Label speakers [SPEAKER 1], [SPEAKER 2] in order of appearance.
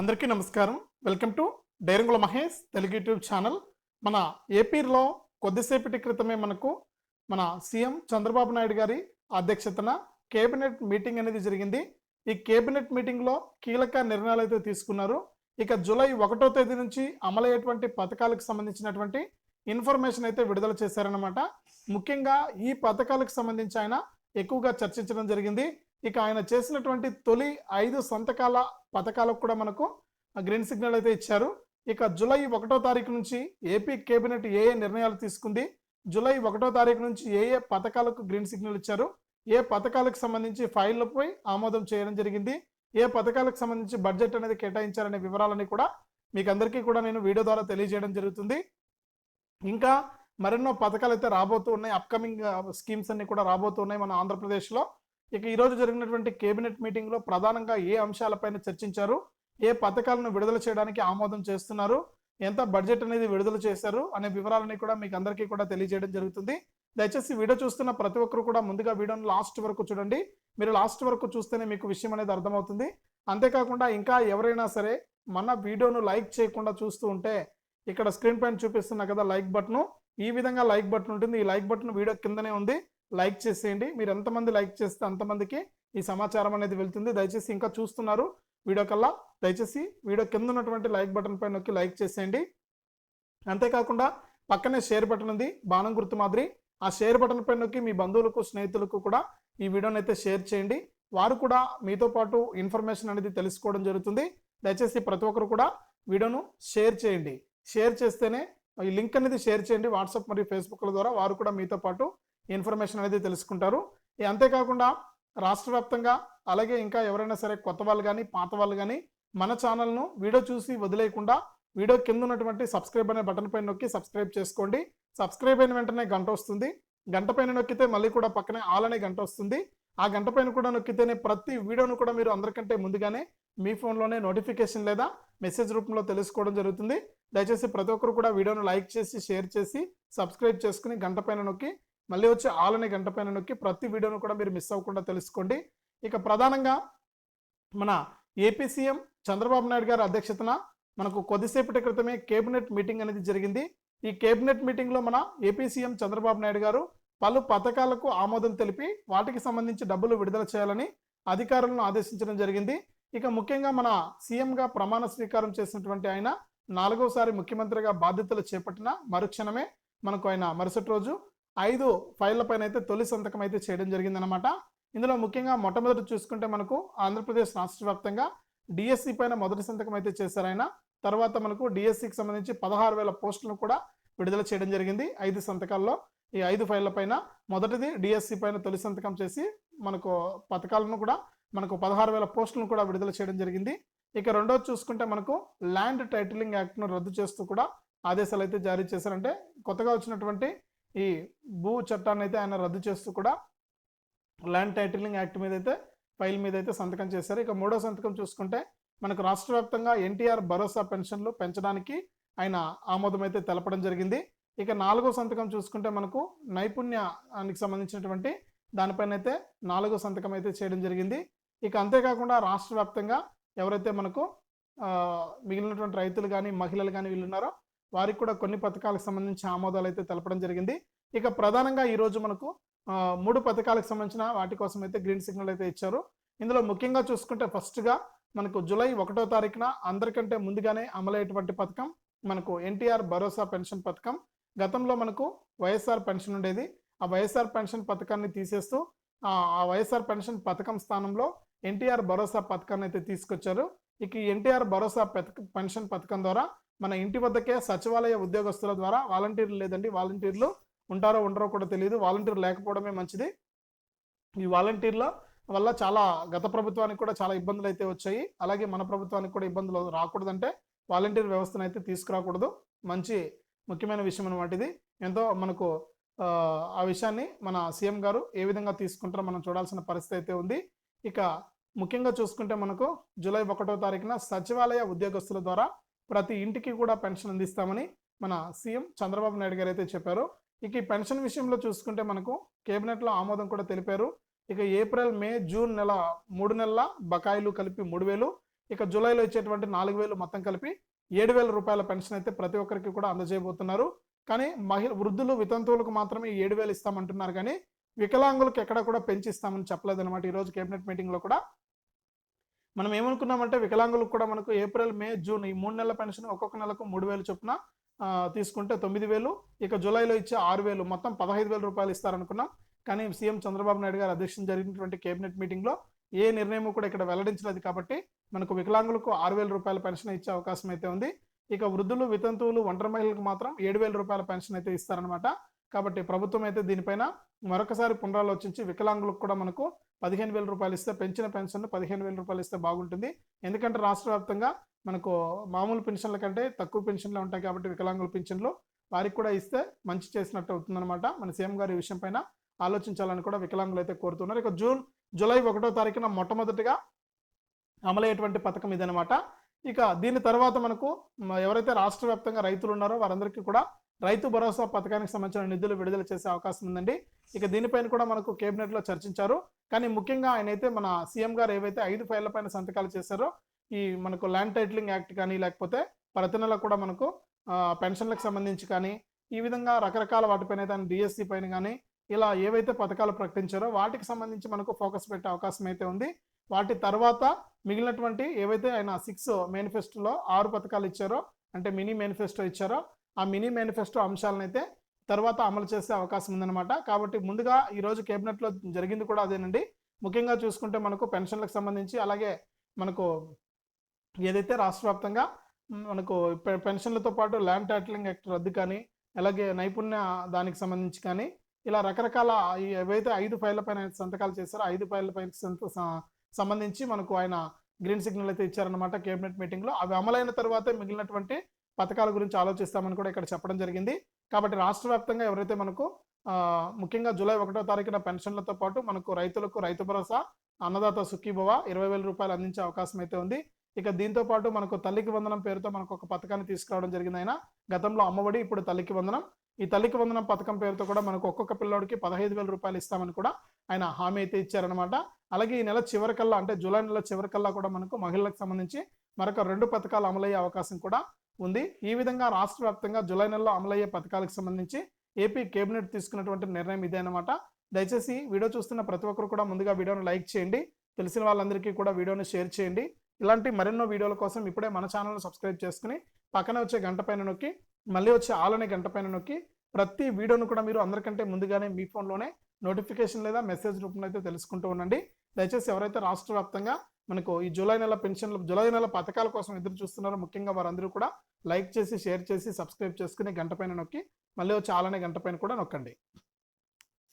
[SPEAKER 1] అందరికీ నమస్కారం. Welcome to డైరంగుల మహేష్ తెలుగు యూట్యూబ్ ఛానల్. మన ఏపీలో కొద్దిసేపటి క్రితమే మనకు మన సీఎం చంద్రబాబు నాయుడు గారి అధ్యక్షతన కేబినెట్ మీటింగ్ అనేది జరిగింది. ఈ కేబినెట్ మీటింగ్లో కీలక నిర్ణయాలు అయితే తీసుకున్నారు. ఇక జూలై ఒకటో తేదీ నుంచి అమలయ్యేటువంటి పథకాలకు సంబంధించినటువంటి ఇన్ఫర్మేషన్ అయితే విడుదల చేశారనమాట ముఖ్యంగా ఈ పథకాలకు సంబంధించి ఆయన ఎక్కువగా చర్చించడం జరిగింది. ఇక ఆయన చేసినటువంటి తొలి ఐదు సంతకాల పథకాలకు కూడా మనకు గ్రీన్ సిగ్నల్ అయితే ఇచ్చారు. ఇక జూలై ఒకటో తారీఖు నుంచి ఏపీ కేబినెట్ ఏ ఏ నిర్ణయాలు తీసుకుంది. జూలై ఒకటో తారీఖు నుంచి ఏ ఏ పథకాలకు గ్రీన్ సిగ్నల్ ఇచ్చారు. ఏ పథకాలకు సంబంధించి ఫైళ్ళపై ఆమోదం చేయడం జరిగింది. ఏ పథకాలకు సంబంధించి బడ్జెట్ అనేది కేటాయించారనే వివరాలని కూడా మీకు అందరికీ కూడా నేను వీడియో ద్వారా తెలియజేయడం జరుగుతుంది. ఇంకా మరెన్నో పథకాలు అయితే రాబోతూ ఉన్నాయి. అప్కమింగ్ స్కీమ్స్ uh, అన్ని కూడా రాబోతూ ఉన్నాయి మన ఆంధ్రప్రదేశ్లో. ఇక ఈరోజు జరిగినటువంటి కేబినెట్ మీటింగ్లో ప్రధానంగా ఏ అంశాలపైన చర్చించారు? ఏ పథకాలను విడుదల చేయడానికి ఆమోదం చేస్తున్నారు? ఎంత బడ్జెట్ అనేది విడుదల చేశారు? అనే వివరాలని కూడా మీకు అందరికీ కూడా తెలియజేయడం జరుగుతుంది. దయచేసి వీడియో చూస్తున్న ప్రతి ఒక్కరు కూడా ముందుగా వీడియోను లాస్ట్ వరకు చూడండి. మీరు లాస్ట్ వరకు చూస్తేనే మీకు విషయం అనేది అర్థమవుతుంది. అంతేకాకుండా ఇంకా ఎవరైనా సరే మన వీడియోను లైక్ చేయకుండా చూస్తూ ఉంటే ఇక్కడ స్క్రీన్ పైన చూపిస్తున్నా కదా లైక్ బటన్. ఈ విధంగా లైక్ బటన్ ఉంటుంది. ఈ లైక్ బటన్ వీడియో కిందనే ఉంది. లైక్ చేసేయండి. మీరు ఎంతమంది లైక్ చేస్తే అంతమందికి ఈ సమాచారం అనేది వెళ్తుంది. దయచేసి ఇంకా చూస్తున్నారు వీడియో కల్లా. దయచేసి వీడియో కింద ఉన్నటువంటి లైక్ బటన్ పైన నొక్కి లైక్ చేసేయండి. అంతేకాకుండా పక్కనే షేర్ బటన్ ఉంది. బాణం గుర్తు మాదిరి. ఆ షేర్ బటన్ పైన నొక్కి మీ బంధువులకు స్నేహితులకు కూడా ఈ వీడియోని అయితే షేర్ చేయండి. వారు కూడా మీతో పాటు ఇన్ఫర్మేషన్ అనేది తెలుసుకోవడం జరుగుతుంది. దయచేసి ప్రతి ఒక్కరు కూడా వీడియోను షేర్ చేయండి. షేర్ చేస్తేనే ఈ లింక్ అనేది షేర్ చేయండి. వాట్సాప్ మరియు ఫేస్బుక్ల ద్వారా వారు కూడా మీతో పాటు ఇన్ఫర్మేషన్ అనేది తెలుసుకుంటారు. అంతేకాకుండా రాష్ట్ర వ్యాప్తంగా అలాగే ఇంకా ఎవరైనా సరే కొత్త వాళ్ళు కానీ పాత వాళ్ళు కానీ మన ఛానల్ను వీడియో చూసి వదిలేయకుండా వీడియో కింద ఉన్నటువంటి సబ్స్క్రైబ్ అనే బటన్ పైన నొక్కి సబ్స్క్రైబ్ చేసుకోండి. సబ్స్క్రైబ్ అయిన వెంటనే గంట వస్తుంది. గంట పైన నొక్కితే మళ్ళీ కూడా పక్కనే ఆల్ అనే గంట వస్తుంది. ఆ గంట పైన కూడా నొక్కితేనే ప్రతి వీడియోను కూడా మీరు అందరికంటే ముందుగానే మీ ఫోన్లోనే నోటిఫికేషన్ లేదా మెసేజ్ రూపంలో తెలుసుకోవడం జరుగుతుంది. దయచేసి ప్రతి ఒక్కరు కూడా వీడియోను లైక్ చేసి షేర్ చేసి సబ్స్క్రైబ్ చేసుకుని గంట పైన నొక్కి మళ్ళీ వచ్చి ఆలనే గంట పైన నొక్కి ప్రతి వీడియోను కూడా మీరు మిస్ అవ్వకుండా తెలుసుకోండి. ఇక ప్రధానంగా మన ఏపీ సీఎం చంద్రబాబు నాయుడు గారి అధ్యక్షతన మనకు కొద్దిసేపటి క్రితమే కేబినెట్ మీటింగ్ అనేది జరిగింది. ఈ కేబినెట్ మీటింగ్లో మన ఏపీ సీఎం చంద్రబాబు నాయుడు గారు పలు పథకాలకు ఆమోదం తెలిపి వాటికి సంబంధించి డబ్బులు విడుదల చేయాలని అధికారులను ఆదేశించడం జరిగింది. ఇక ముఖ్యంగా మన సీఎంగా ప్రమాణ స్వీకారం చేసినటువంటి ఆయన నాలుగోసారి ముఖ్యమంత్రిగా బాధ్యతలు చేపట్టిన మరుక్షణమే మనకు ఆయన మరుసటి రోజు ఐదు ఫైళ్ళ పైన అయితే తొలి సంతకం అయితే చేయడం జరిగిందనమాట ఇందులో ముఖ్యంగా మొట్టమొదటి చూసుకుంటే మనకు ఆంధ్రప్రదేశ్ రాష్ట్ర వ్యాప్తంగా డిఎస్సి పైన మొదటి సంతకం అయితే చేశారు ఆయన. తర్వాత మనకు డిఎస్సికి సంబంధించి పదహారు వేల పోస్టులను కూడా విడుదల చేయడం జరిగింది ఐదు సంతకాల్లో. ఈ ఐదు ఫైళ్ళ పైన మొదటిది డిఎస్సి పైన తొలి సంతకం చేసి మనకు పథకాలను కూడా మనకు పదహారు వేల పోస్టులను కూడా విడుదల చేయడం జరిగింది. ఇక రెండోది చూసుకుంటే మనకు ల్యాండ్ టైటిలింగ్ యాక్ట్ను రద్దు చేస్తూ కూడా ఆదేశాలు అయితే జారీ చేశారంటే కొత్తగా వచ్చినటువంటి ఈ భూ చట్టాన్ని అయితే ఆయన రద్దు చేస్తూ కూడా ల్యాండ్ టైటిలింగ్ యాక్ట్ మీద అయితే ఫైల్ మీద అయితే సంతకం చేశారు. ఇక మూడో సంతకం చూసుకుంటే మనకు రాష్ట్ర వ్యాప్తంగా ఎన్టీఆర్ భరోసా పెన్షన్లు పెంచడానికి ఆయన ఆమోదం అయితే తెలపడం జరిగింది. ఇక నాలుగో సంతకం చూసుకుంటే మనకు నైపుణ్యానికి సంబంధించినటువంటి దానిపైన అయితే నాలుగో సంతకం అయితే చేయడం జరిగింది. ఇక అంతేకాకుండా రాష్ట్ర వ్యాప్తంగా ఎవరైతే మనకు మిగిలినటువంటి రైతులు కానీ మహిళలు కానీ వీళ్ళున్నారో వారికి కూడా కొన్ని పథకాలకు సంబంధించి ఆమోదాలు అయితే తెలపడం జరిగింది. ఇక ప్రధానంగా ఈరోజు మనకు మూడు పథకాలకు సంబంధించిన వాటి కోసం అయితే గ్రీన్ సిగ్నల్ అయితే ఇచ్చారు. ఇందులో ముఖ్యంగా చూసుకుంటే ఫస్ట్గా మనకు జూలై ఒకటో తారీఖున అందరికంటే ముందుగానే అమలయ్యేటువంటి పథకం మనకు ఎన్టీఆర్ భరోసా పెన్షన్ పథకం. గతంలో మనకు వైఎస్ఆర్ పెన్షన్ ఉండేది. ఆ వైఎస్ఆర్ పెన్షన్ పథకాన్ని తీసేస్తూ ఆ వైఎస్ఆర్ పెన్షన్ పథకం స్థానంలో ఎన్టీఆర్ భరోసా పథకాన్ని అయితే తీసుకొచ్చారు. ఇక ఎన్టీఆర్ భరోసా పెన్షన్ పథకం ద్వారా మన ఇంటి వద్దకే సచివాలయ ఉద్యోగస్తుల ద్వారా వాలంటీర్లు లేదండి. వాలంటీర్లు ఉంటారో ఉండరో కూడా తెలియదు. వాలంటీర్ లేకపోవడమే మంచిది. ఈ వాలంటీర్ల వల్ల చాలా గత ప్రభుత్వానికి కూడా చాలా ఇబ్బందులు అయితే వచ్చాయి. అలాగే మన ప్రభుత్వానికి కూడా ఇబ్బందులు రాకూడదంటే వాలంటీర్ వ్యవస్థను అయితే తీసుకురాకూడదు. మంచి ముఖ్యమైన విషయం అనమాట ఇది. ఎంతో మనకు ఆ, ఆ విషయాన్ని మన సీఎం గారు ఏ విధంగా తీసుకుంటారో మనం చూడాల్సిన పరిస్థితి అయితే ఉంది. ఇక ముఖ్యంగా చూసుకుంటే మనకు జూలై ఒకటో తారీఖున సచివాలయ ఉద్యోగస్తుల ద్వారా ప్రతి ఇంటికి కూడా పెన్షన్ అందిస్తామని మన సీఎం చంద్రబాబు నాయుడు గారు అయితే చెప్పారు. ఇక ఈ పెన్షన్ విషయంలో చూసుకుంటే మనకు కేబినెట్లో ఆమోదం కూడా తెలిపారు. ఇక ఏప్రిల్ మే జూన్ నెల మూడు నెలల బకాయిలు కలిపి మూడు వేలు ఇక జూలైలో ఇచ్చేటువంటి నాలుగు వేలు మొత్తం కలిపి ఏడు వేల రూపాయల పెన్షన్ అయితే ప్రతి ఒక్కరికి కూడా అందజేయబోతున్నారు. కానీ మహిళ వృద్ధులు వితంతువులకు మాత్రమే ఏడు వేలు ఇస్తామంటున్నారు. కానీ వికలాంగులకు ఎక్కడ కూడా పెంచిస్తామని చెప్పలేదన్నమాట ఈరోజు కేబినెట్ మీటింగ్లో కూడా. మనం ఏమనుకున్నామంటే వికలాంగులకు కూడా మనకు ఏప్రిల్ మే జూన్ ఈ మూడు నెలల పెన్షన్ ఒక్కొక్క నెలకు మూడు వేలు చొప్పున తీసుకుంటే తొమ్మిది వేలు. ఇక జూలైలో ఇచ్చే ఆరు వేలు. మొత్తం పదహైదు వేల రూపాయలు ఇస్తారనుకున్నాం. కానీ సీఎం చంద్రబాబు నాయుడు గారు అధ్యక్షం జరిగినటువంటి కేబినెట్ మీటింగ్లో ఏ నిర్ణయం కూడా ఇక్కడ వెల్లడించలేదు కాబట్టి మనకు వికలాంగులకు ఆరు వేల రూపాయల పెన్షన్ ఇచ్చే అవకాశం అయితే ఉంది. ఇక వృద్ధులు వితంతువులు ఒంటరి మహిళలకు మాత్రం ఏడు వేల రూపాయల పెన్షన్ అయితే ఇస్తారనమాట కాబట్టి ప్రభుత్వం అయితే దీనిపైన మరొకసారి పునరాలోచించి వికలాంగులకు కూడా మనకు పదిహేను వేల రూపాయలు ఇస్తే పెంచిన పెన్షన్ పదిహేను వేల రూపాయలు ఇస్తే బాగుంటుంది. ఎందుకంటే రాష్ట్ర వ్యాప్తంగా మనకు మామూలు పెన్షన్ల కంటే తక్కువ పెన్షన్లు ఉంటాయి కాబట్టి వికలాంగుల పెన్షన్లు వారికి కూడా ఇస్తే మంచి చేసినట్టు అవుతుందన్నమాట. మన సీఎం గారు ఈ విషయం పైన ఆలోచించాలని కూడా వికలాంగులు అయితే కోరుతున్నారు. ఇక జూన్ జూలై ఒకటో తారీఖున మొట్టమొదటిగా అమలయ్యేటువంటి పథకం ఇదనమాట ఇక దీని తర్వాత మనకు ఎవరైతే రాష్ట్ర వ్యాప్తంగా రైతులు ఉన్నారో వారందరికీ కూడా రైతు భరోసా పథకానికి సంబంధించిన నిధులు విడుదల చేసే అవకాశం ఉందండి. ఇక దీనిపైన కూడా మనకు కేబినెట్లో చర్చించారు. కానీ ముఖ్యంగా ఆయన అయితే మన సీఎం గారు ఏవైతే ఐదు ఫైళ్ళ పైన సంతకాలు చేశారో ఈ మనకు ల్యాండ్ టైటిలింగ్ యాక్ట్ కానీ లేకపోతే ప్రతి నెల కూడా మనకు పెన్షన్లకు సంబంధించి కానీ ఈ విధంగా రకరకాల వాటిపైన అయితే డిఎస్సి పైన కానీ ఇలా ఏవైతే పథకాలు ప్రకటించారో వాటికి సంబంధించి మనకు ఫోకస్ పెట్టే అవకాశం అయితే ఉంది. వాటి తర్వాత మిగిలినటువంటి ఏవైతే ఆయన సిక్స్ మేనిఫెస్టోలో ఆరు పథకాలు ఇచ్చారో అంటే మినీ మేనిఫెస్టో ఇచ్చారో ఆ మినీ మేనిఫెస్టో అంశాలను అయితే తర్వాత అమలు చేసే అవకాశం ఉందన్నమాట. కాబట్టి ముందుగా ఈరోజు కేబినెట్లో జరిగింది కూడా అదేనండి. ముఖ్యంగా చూసుకుంటే మనకు పెన్షన్లకు సంబంధించి అలాగే మనకు ఏదైతే రాష్ట్ర వ్యాప్తంగా మనకు పెన్షన్లతో పాటు ల్యాండ్ టైటిలింగ్ యాక్ట్ రద్దు కానీ అలాగే నైపుణ్య దానికి సంబంధించి కానీ ఇలా రకరకాల ఏవైతే ఐదు ఫైళ్ళ పైన సంతకాలు చేశారో ఐదు ఫైళ్ళ పైన సంత- స- సంబంధించి మనకు ఆయన గ్రీన్ సిగ్నల్ అయితే ఇచ్చారన్నమాట కేబినెట్ మీటింగ్లో. అవి అమలైన తర్వాతే మిగిలినటువంటి పథకాల గురించి ఆలోచిస్తామని కూడా ఇక్కడ చెప్పడం జరిగింది. కాబట్టి రాష్ట్ర వ్యాప్తంగా ఎవరైతే మనకు ముఖ్యంగా జూలై ఒకటో తారీఖున పెన్షన్లతో పాటు మనకు రైతులకు రైతు భరోసా అన్నదాత సుఖీభవ ఇరవై వేల రూపాయలు అందించే అవకాశం అయితే ఉంది. ఇక దీంతో పాటు మనకు తల్లికి వందనం పేరుతో మనకు ఒక పథకాన్ని తీసుకురావడం జరిగింది ఆయన. గతంలో అమ్మఒడి ఇప్పుడు తల్లికి వందనం. ఈ తల్లికి వందనం పథకం పేరుతో కూడా మనకు ఒక్కొక్క పిల్లోడికి పదహైదు వేల రూపాయలు ఇస్తామని కూడా ఆయన హామీ అయితే ఇచ్చారనమాట అలాగే ఈ నెల చివరికల్లా అంటే జూలై నెల చివరికల్లా కూడా మనకు మహిళలకు సంబంధించి మరొక రెండు పథకాలు అమలయ్యే అవకాశం కూడా ఉంది. ఈ విధంగా రాష్ట్ర వ్యాప్తంగా జూలై నెలలో అమలయ్యే పథకాలకు సంబంధించి ఏపీ కేబినెట్ తీసుకున్నటువంటి నిర్ణయం ఇదే అనమాట దయచేసి వీడియో చూస్తున్న ప్రతి ఒక్కరు కూడా ముందుగా వీడియోను లైక్ చేయండి. తెలిసిన వాళ్ళందరికీ కూడా వీడియోను షేర్ చేయండి. ఇలాంటి మరెన్నో వీడియోల కోసం ఇప్పుడే మన ఛానల్ను సబ్స్క్రైబ్ చేసుకుని పక్కనే వచ్చే గంట పైన నొక్కి మళ్ళీ వచ్చే ఆలనే గంట పైన నొక్కి ప్రతి వీడియోను కూడా మీరు అందరికంటే ముందుగానే మీ ఫోన్లోనే నోటిఫికేషన్ లేదా మెసేజ్ రూపంలో అయితే తెలుసుకుంటూ ఉండండి. దయచేసి ఎవరైతే రాష్ట్ర వ్యాప్తంగా మనకు ఈ జూలై నెల పెన్షన్లు జూలై నెల పథకాల కోసం ఎదురు చూస్తున్నారు. ముఖ్యంగా వారందరూ కూడా లైక్ చేసి షేర్ చేసి సబ్స్క్రైబ్ చేసుకుని గంట పైన నొక్కి మళ్ళీ వచ్చి గంట పైన కూడా నొక్కండి.